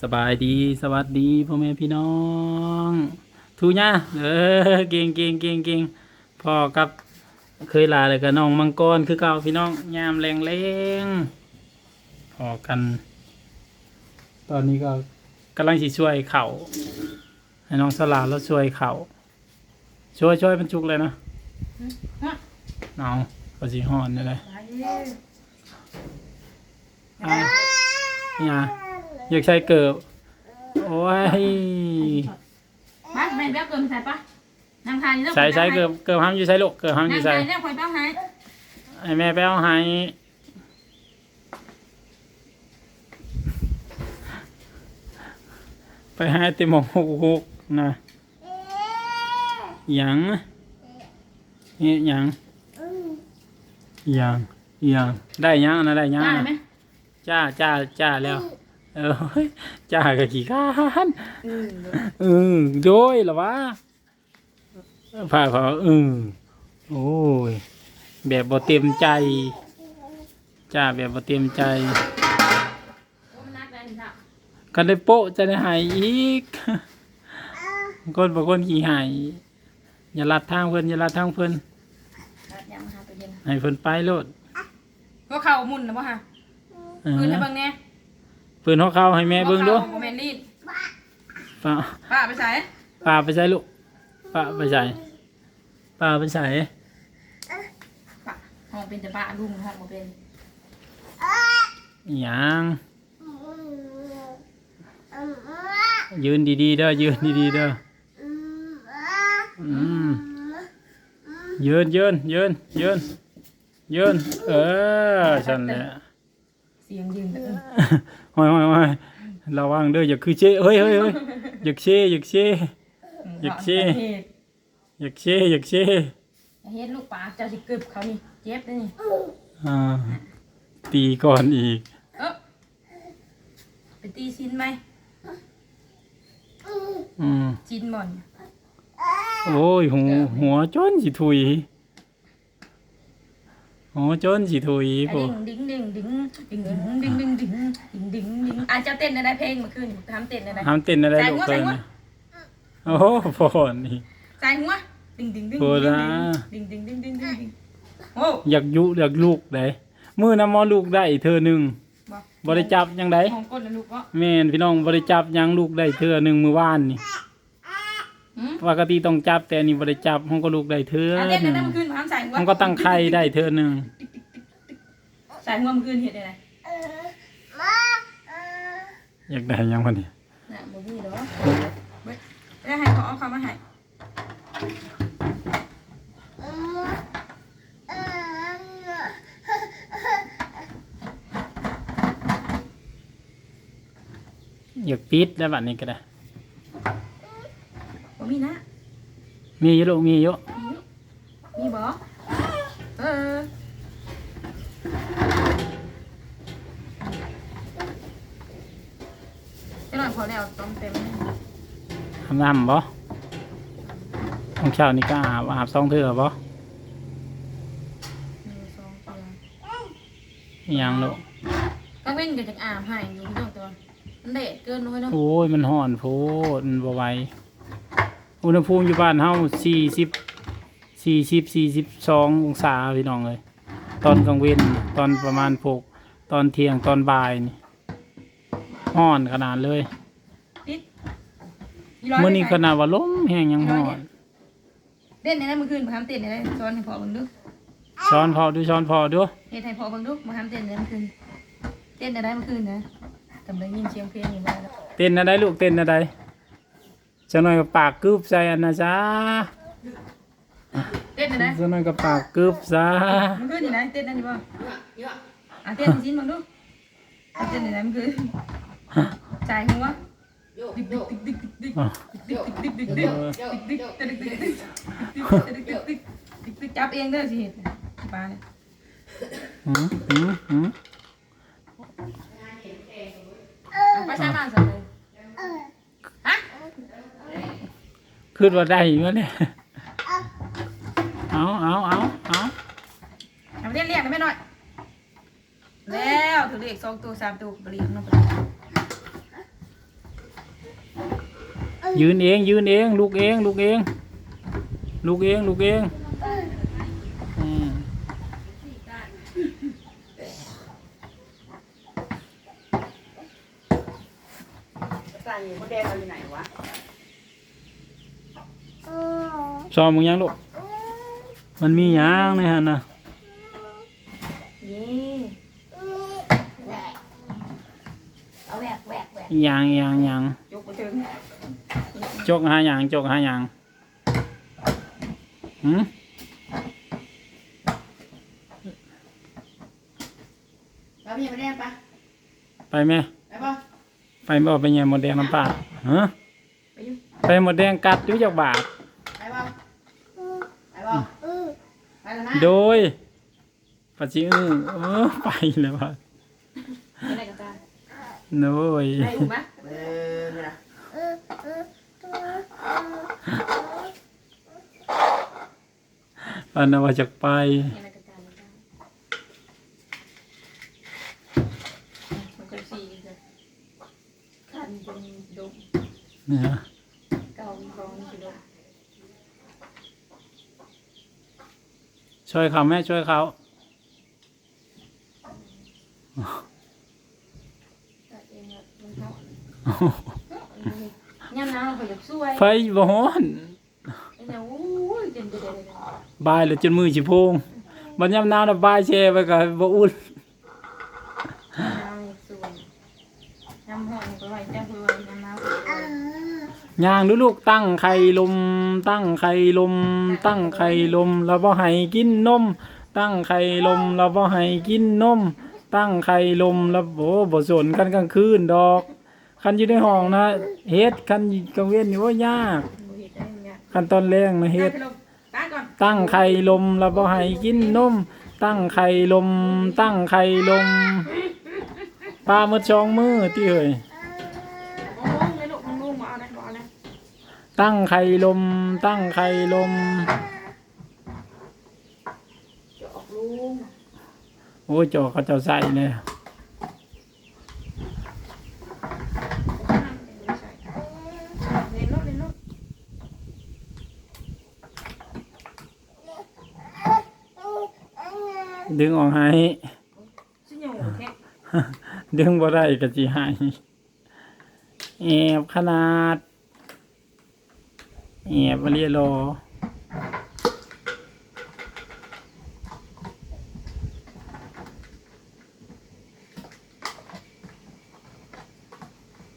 สบายดีสวัสดีพ่อแม่พี่น้อง ทูญ่าเออเก่งเก่งเก่งเก่งพ่อกับเคยลาเลยกับน้องมังกรคือเก่าพี่น้องยามแรงแรงพอกัน ตอนนี้ก็กำลังสิช่วยเข่าให้น้องสลาแล้วช่วยเข่าช่วยช่วยบรรจุกเลยนะเอาก็สิหอนนี่เลยอะนี่อะ อยากใช้เกิบโอ้ยมาแม่เบี้ยเกินใส่ปะนางทานนี่ต้องใส่ใส่เกิบเกิบห้ามอยู่ใส่ลูกเกิบห้ามอนายู่งใส่ทานเนี่ยคอยเป้าให้ให้แม่ไปเอาให้ไปให้เต็มหมกหกนะหยังนี่หยังหยังหยังได้หยังนะได้หยังได้นะไหมจ้าจ้าจ้าแล้ว เออเฮ้ยจ้ากับขี้ข้านเออโดยเหรอวะพาเขาเออโอ้ย แบบบ่เต็มใจจ้าแบบบ่เต็มใจโอ้มันนักเลยจ้ะกันได้โปะจะได้หายอีกคนบางคนขี้หายอย่าลัดทางเพิ่นอย่าลัดทางเพิ่นยังมาหาตัวเย็นให้เพิ่นไปโลดก็เข่ามุนนะป่ะฮะเออปืนให้เบิ่งเนี่ย เพิ่นเฮาเข้าให้แม่เบิ่งดูโมเมนลีดป้าป้าไปใส่ป้าไปใส่ลูกป้าไปใส่ป้าไปใส่ป้าห้องเป็นแต่ป้าลุงห้องโมเป็นหยังยืนดีๆเด้อยืนดีๆเด้ออืมยืนยืนยืนยืนยืนเออฉันแหละ เสียงยืนเออห้อยห้อยห้อยระวังเด้ออย่าคือเช่เฮ้ยเฮ้ยเฮ้ยอย่าเช่อย่าเช่อยากชี้อย่าเช่อย่าเช่เฮ็ดลูกป้าเจ้าสิกึบเขานี่เจ็บเลยนี่อ่าตีก่อนอีกเออไปตีซินไหมอืมจินบ่อนโอ้ยหัวหัวจนสิถุย หัวจนสิถุยอะพวกดิ้งดิ้งดิ้งดิ้งดิ้งดิ้งดิ้งดิ้งดิ้งดิ้งดิ้งอะเจ้าเต้นได้เพลงเมื่อคืนทำเต้นได้ทำเต้นอะไรลูกใส่เพิ่นหัวนี่โอ้โหพอนี่ใส่หัวดิ้งดิ้งดิ้งโบราณดิ้งดิ้งดิ้งดิ้งดิ้งดิ้งโอ้อยากยุอยากลูกได้มือน้ำมอลูกได้เธอหนึ่งบริจับยังไดของก้นนะลูกก็แม่นพี่น้องบริจับยังลูกได้เธอหนึ่งมือว่านนี่อืม ปกติต้องจับแต่อันนี่บริจับห้องก็ลูกได้เธออะหเต้นได้นึ่งเมื่อคืนมาทำใส่หัวห้องก็ตั้งไข่ได้เธอหนึ่งใส่หัวเมื่อคืนเห็นได้ไงอยากได้ยังวันนี้น่ะบ่มีดอกเว้ยได้ให้เขาเอาเขามาให้อยากปิดได้บัดนี้ก็ได้ บ่มีนะ มีเยอะลูกมีเยอะมีบ่เออจะหน่อยพอแล้วต้มเต็มทำน้ำบ่ของเช้านี่ก็อาบอาบสองเทื่อบ่สองเดือนอิหยังลูกก็เว้นก็จะอาบให้อยู่ที่ตรงตัวมันเด็ดเกินน้อยเนาะโอ้ยมันห่อนโพดมันบ่ไหว อุณหภูมิอยู่บ้านเฮาสี่สิบสี่สิบสี่สิบสององศาพี่น้องเลย ตอนกลางเว้นตอนประมาณพกตอนเที่ยงตอนบ่ายนี่ห่อนขนาดเลยติดอีร้อยเมื่อนี้ไปขนาดว่าลมแห้งยังห่อนเต้นในนั้นเมื่อคืนมาทำเต้นในนั้นซ้อนให้พอเบิ่งดูช้อนพอดูช้อนพอดูเฮ็ดให้พอเบิ่งดูมาทำเต้นในนั้นเมื่อคืนเต้นในนั้นเมื่อคืนนะกำลังยินเสียงเพลงอยู่บ้านแล้วเต้นอะไรลูกเต้นอะไร จะหน่อยกับปากกึบใส่อันนะจ๊ะเต้นในนั้นจะหน่อยกับปากกึบซะเมื่อคืนอยู่ไหนเต้นนั่นอยู่บ่อะเต้นให้ชิ้นเบิ่งดูอะเต้นในนั้นเมื่อคืนจ่ายหัวดิกดิกดิกดิกดิกอ๋อดิกดิกดิกดิกดิกดิกดิกดิกดิกดิกดิกดิกดิกดิกดิกจับเองเด้อสิเฮ็ดปลาเนี่ยหืมหืมหืมเอาไปใช้บ้านซะเลยฮะ ขึ้นว่าได้อยู่เนี่ยเอาเอาเอาเอาเอาไปเรียนเรียกได้ไหมหน่อย แล้วถือเลขสองตัวสามตัวไปเรียงเนาะยืนเองยืนเองลูกเองลูกเองลูกเองลูกเองอืมใส่มดแดงเอาอยู่ไหนวะ ซ้อมมึงยังลูก มันมีหยังในหันนะนี่เอาแหวกแหวกแหวกหยังหยังหยังยกมาถึงจกหาหยังจกหาหยังหืมแล้วมีมดแดงปะไปไหมไปปะไปบ่ไปแย่หมดแดงน้ำปลาฮะไปอยู่ไปหมดแดงกัดอยู่จากบาท ไปปะไปปะ ไปแล้วนะโดยปัจจิอือเออไปเลยว่ะไปไหนกันจ้าโดยไปถูกไหมเออเนี่ยนะอันนั้นว่าจะไป ไปไหนกันจ้ามันก็สีเลยคันจนดม เนี่ย เก่าครองสิดม ช่วยเขาแม่ช่วยเขาตัดเองอะมันเท่าย่ำน้ำเราก็อยากช่วยไฟบ่ฮ้อนไอ้เนี่ยโอ้ยเต็มไปเลยบายแล้วจนมือสิโพงบัดยามหนาวน่ะบายแช่ไปก็บ่อุ่นน้ำสวยน้ำหอมก็ไว้จ้าคือไว้น้ำน้ำก็ไว้ ย่างดูลูกตั้งไข่ลม ตั้งไข่ลม ตั้งไข่ลม แล้วบ่ให้กินนม ตั้งไข่ลมแล้วบ่ให้กินนม ตั้งไข่ลมแล้วโอ้บ่สนกันกลางคืนดอก คันอยู่ในห้องนะเฮ็ดคันกลางเว้นนี่ว่ายากคันตอนแรงนะเฮ็ดตั้งไข่ลมแล้วบ่ให้กินนม ตั้งไข่ลม ตั้งไข่ลมปลาหมดชองมือที่เอ่ย ตั้งไข่ลม ตั้งไข่ลม จอกลูกโอ้ยจอเขาเจ้าใส่เลยเล่นลูกเล่นลูกดึงออกให้ ชิ้นใหญ่แค่ดึงบ่ได้ก็สิให้แอบขนาด แอบมาเรียรอ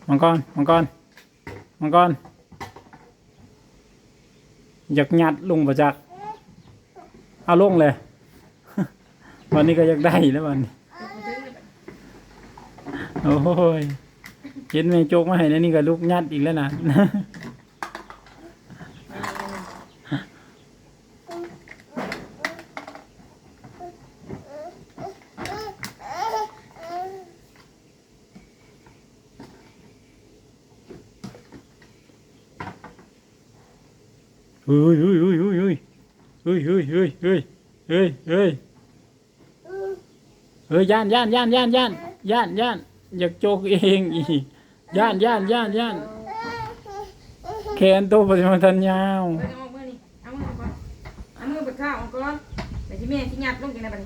มังกรมังกรมังกรอยากยัดลงประจักเอาลงเลย วันนี้ก็อยากได้แล้ววันนี้โอ้ยเห็นแม่โจกมาให้แล้วนี่ก็ลูกยัดอีกแล้วนะ เฮ้ยเฮ้ยเฮ้ยเฮ้ยเฮ้ยเฮ้ยเฮ้ยเฮ้ยเฮ้ยเฮ้ยเฮ้ยเฮ้ยย่านย่านย่านย่านย่านย่านย่านอยากโจกเองอีกย่านย่านย่านย่านแขนโตปฏิมาทันยาวเอามือนี่เอามือก่อนเอามือไปข้าวก่อนแต่ที่แม่ที่หยัดลงกินอะไรบ้าง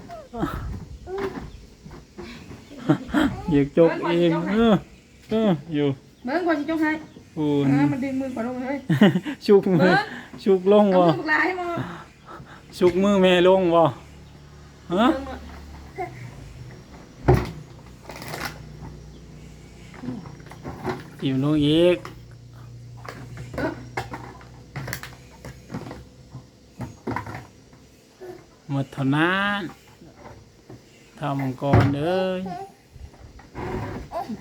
อยากโจกเองเออเอออยู่เบิ้งก่อนสิจงให้ ปูเอนอมันดึงมือก่อนลงเลยชุกมือชุกลงเอาบ่มือปลาให้มือชุกมือแม่ลงบ่ฮะอิ่มลงอีกหมดเท่านั้นเท่ามังกรเอ้ย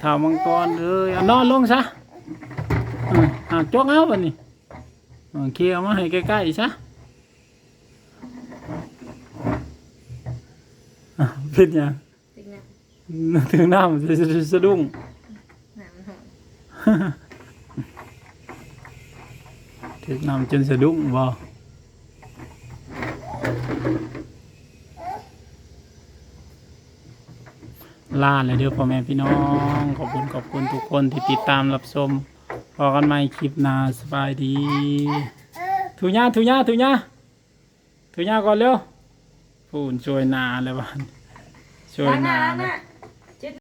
เท่ามังกรเอ้ยเอานอนลงซะ อืมอ่าจกเอาบัดนี้อ่เคลียมาให้ใกล้ๆซะอะเป็นหยังจริงนะถึงน้ำจะสะดุ้งหนามันหอมถึงน้ำจนสะดุ้งบ่ลาเลยเด้อพ่อแม่พี่น้อง ขอบคุณขอบคุณทุกคนที่ติดตามรับชม พอกันใหม่คลิปหน้าสบายดี ถูย่าถูย่าถูย่าถูย่าก่อนเร็วพูนช่วยนาเลยวบ้านช่วยนาเล้างหแล้น้าว